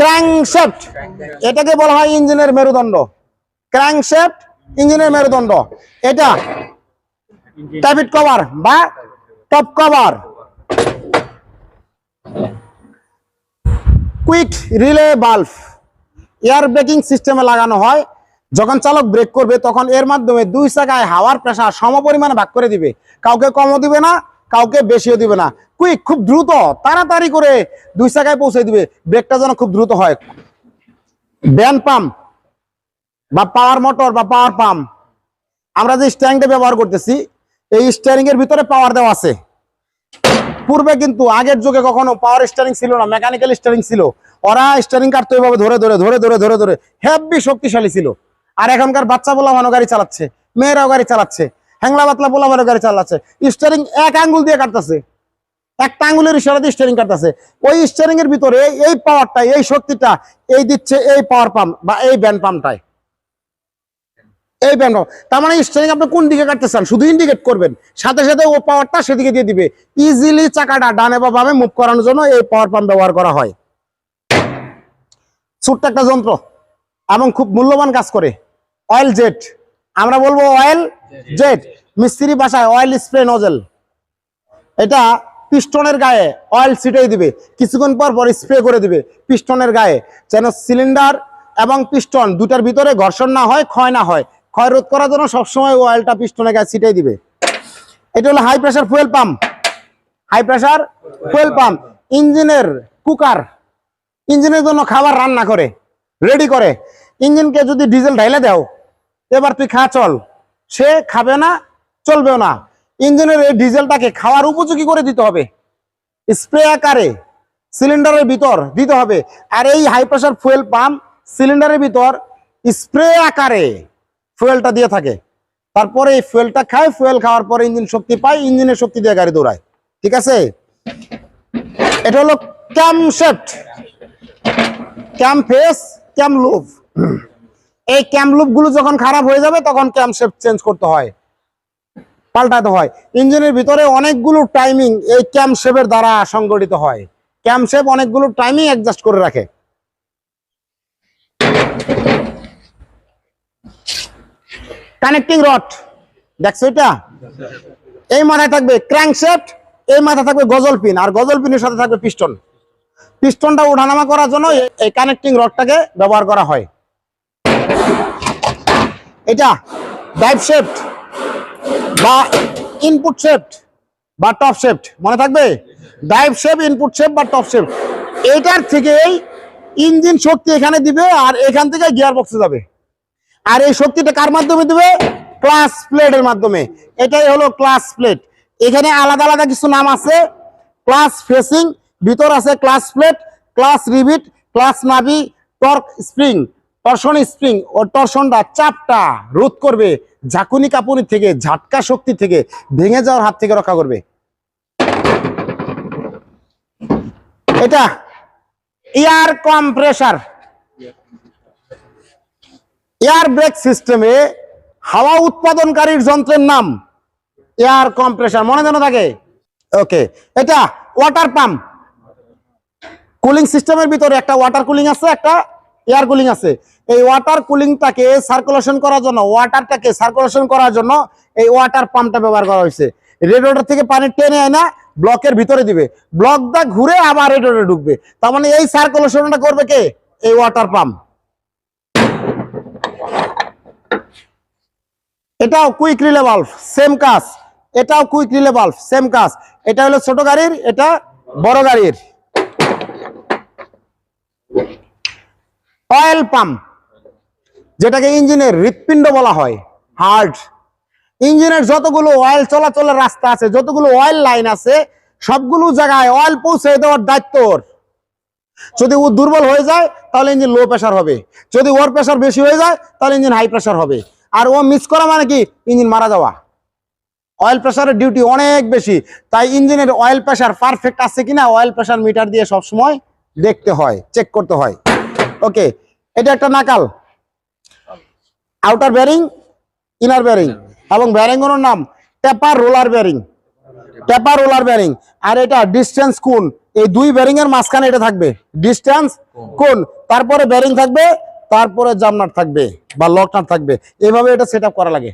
Crankshaft এটাকে বলা হয় ইঞ্জিনের মেরুদণ্ড। ক্র্যাঙ্কশ্যাফট ইঞ্জিনের মেরুদণ্ড। এটা ট্যাবিট কভার বা top cover. Quick relay bulb. Air braking সিস্টেমে লাগানো হয়। যখন চালক ব্রেক করবে, তখন এর মাধ্যমে দুই চাকায় হাওয়ার প্রেশার সমপরিমাণে ভাগ করে দিবে। কাউকে কমও দিবে না কাউকে বেশিও দিবে না। কুইক, খুব দ্রুত, তাড়াতাড়ি করে দুই চাকায় পৌঁছে দিবে। ব্রেকটা যেন খুব দ্রুত হয়। ব্যান পাম্প বা পাওয়ার মোটর বা পাওয়ার পাম্প। আমরা যে স্ট্যান্ডে ব্যবহার করতেছি, এই স্টিয়ারিং এর ভিতরে পাওয়ার দেওয়া আছে। পূর্বে কিন্তু আগের যুগে কখনো পাওয়ার স্টারিং ছিল না মেকানিক্যাল স্টারিং ছিল। ওরা স্টারিং কাটতো এভাবে ধরে ধরে ধরে ধরে ধরে ধরে। হেভি শক্তিশালী ছিল। আর এখনকার বাচ্চা বলা মানো গাড়ি চালাচ্ছে, মেয়েরাও গাড়ি চালাচ্ছে। হ্যাংলা বাতলা বলা মানো গাড়ি চালাচ্ছে। স্টারিং এক আঙ্গুল দিয়ে কাটতেছে। একটা আঙ্গুলের ইশারা দিয়ে স্টারিং কাটতেছে। ওই স্টারিং এর ভিতরে এই- পাওয়ারটা এই শক্তিটা, এই দিচ্ছে এই পাওয়ার পাম্প বা এই ব্যান্ড পাম্পটায় এই ব্যান্ড তার মানে স্টারিং আপনি কোন দিকে কাটতে চান? শুধু ইন্ডিকেট করবেন। সাথে সাথে ও পাওয়ারটা সেদিকে দিয়ে দিবে। ইজিলি চাকাটা ডানে বা বামে মুভ করানোর জন্য এই পাওয়ার পাম্প ব্যবহার করা হয়। ছোট্ট একটা যন্ত্র এবং খুব মূল্যবান কাজ করে। অয়েল জেট আমরা বলব অয়েল জেট মিস্ত্রি ভাষায় অয়েল স্প্রে নজেল এটা পিস্টনের গায়ে অয়েল ছিটিয়ে দিবে। কিছুক্ষণ পর পর স্প্রে করে দিবে পিস্টনের গায়ে। যেন সিলিন্ডার এবং পিস্টন দুটার ভিতরে ঘর্ষণ না হয় ক্ষয় না হয়। ক্ষয় রোধ করার জন্য সবসময় অয়েলটা পিস্টনের গায়ে ছিটিয়ে দিবে। এটা হলো high pressure fuel pump high pressure fuel pump ইঞ্জিনের কুকার ইঞ্জিনের জন্য খাবার রান্না করে রেডি করে। ইঞ্জিনকে যদি ডিজেল ঢাইলে দাও এবার তুই খা, চল। সে খাবে না, চলবেও না। ইঞ্জিনের এই ডিজেলটাকে খাওয়ার উপযোগী করে দিতে হবে। স্প্রে আকারে সিলিন্ডারের ভিতর দিতে হবে। আর এই হাই প্রেশার ফুয়েল পাম্প সিলিন্ডারের ভিতর স্প্রে আকারে ফুয়েলটা দিয়ে থাকে। তারপরে এই ফুয়েলটা খায় ফুয়েল খাওয়ার পরে ইঞ্জিন শক্তি পায়, ইঞ্জিনের শক্তি দিয়ে গাড়ি দৌড়ায়। ঠিক আছে? এটা হলো ক্যামশেফট ক্যাম ফেস ক্যাম লুপ এই ক্যাম লুপগুলো যখন খারাপ হয়ে যাবে, তখন ক্যাম শেপ চেঞ্জ করতে হয়। পাল্টাতে হয়। ইঞ্জিনের ভিতরে অনেকগুলো টাইমিং এই ক্যাম শেপের দ্বারা সংগঠিত হয়। ক্যাম শেপ অনেকগুলো টাইমিং অ্যাডজাস্ট করে রাখে। কানেক্টিং রড দেখছ এটা? এই মাথায় থাকবে ক্র্যাঙ্ক শেফট এই মাথায় থাকবে গজল পিন আর গজল পিনের সাথে থাকবে পিস্টন পিস্টনটা ওঠানামা করার জন্য এই কানেক্টিং রডটাকে ব্যবহার করা হয়। এটা ড্রাইভ শেফট বা ইনপুট শেফট বা টপ শেফট মনে থাকবে? ড্রাইভ শেপ ইনপুট শেপ বা টপ শেফট এটার থেকেই ইঞ্জিন শক্তি এখানে দিবে আর এখান থেকে গিয়ার বক্সে যাবে। আর এই শক্তিটা কার মাধ্যমে দিবে? ক্লাস প্লেটের মাধ্যমে। এটাই হলো ক্লাস প্লেট এখানে আলাদা আলাদা কিছু নাম আছে। ক্লাস ফেসিং ভিতর আছে clutch plate clutch rivet clutch নাভি টর্ক স্প্রিং টর্শন স্প্রিং ও টর্শনটা চাপটা রোধ করবে ঝাঁকুনি কাপুনি থেকে, ঝাটকা শক্তি থেকে, ভেঙে যাওয়ার হাত থেকে রক্ষা করবে। এটা এয়ার কম্প্রেসার। এয়ার ব্রেক সিস্টেমে হাওয়া উৎপাদনকারীর যন্ত্রের নাম এয়ার কম্প্রেসার। মনে যেন থাকে? ওকে, এটা ওয়াটার পাম্প। কুলিং সিস্টেমের ভিতরে একটা ওয়াটার কুলিং আছে, একটা এয়ার কুলিং আছে। এই ওয়াটার কুলিংটাকে সার্কুলেশন করার জন্য ওয়াটারটাকে সার্কুলেশন করার জন্য এই ওয়াটার পাম্পটা ব্যবহার করা হয়েছে। রেডিওটার থেকে পানি টেনে আনা ব্লকের ভিতরে দিবে। ব্লকটা ঘুরে আবার রেডিওতে ঢুকবে। তার মানে এই সার্কুলেশনটা করবে কে? এই ওয়াটার পাম্প এটাও কুইক রিলে বাল্ব সেম কাজ। এটাও কুইক রিলে বাল্ব সেম কাজ। এটা হলো ছোট গাড়ির, এটা বড় গাড়ির। অয়েল পাম্প, যেটাকে ইঞ্জিনের হৃৎপিণ্ড বলা হয়, হার্ট। ইঞ্জিনের যতগুলো অয়েল চলাচলের রাস্তা আছে, যতগুলো অয়েল লাইন আছে, সবগুলো জায়গায় অয়েল পৌঁছে দেওয়ার দায়িত্ব ওর। যদি ও দুর্বল হয়ে যায়, তাহলে ইঞ্জিন লো প্রেশার হবে। যদি ওর প্রেশার বেশি হয়ে যায়, তাহলে ইঞ্জিন হাই প্রেশার হবে। আর ও মিস করা মানে কি? ইঞ্জিন মারা যাওয়া। অয়েল প্রেশারের ডিউটি অনেক বেশি। তাই ইঞ্জিনের অয়েল প্রেশার পারফেক্ট আছে কিনা, অয়েল প্রেশার মিটার দিয়ে সব সময় দেখতে হয় চেক করতে হয়। ওকে এটা একটা নাকাল। আউটার ব্যারিং ইনার ব্যারিং এবং ব্যারিংগুলোর নাম taper roller bearing taper roller bearing আর এটা ডিস্টেন্স কোন এই দুই ব্যারিং এর মাঝখানে এটা থাকবে। ডিস্টেন্স কোন তারপরে ব্যারিং থাকবে, তারপরে জামনার থাকবে বা লকনাট থাকবে। এভাবে এটা সেট করা লাগে।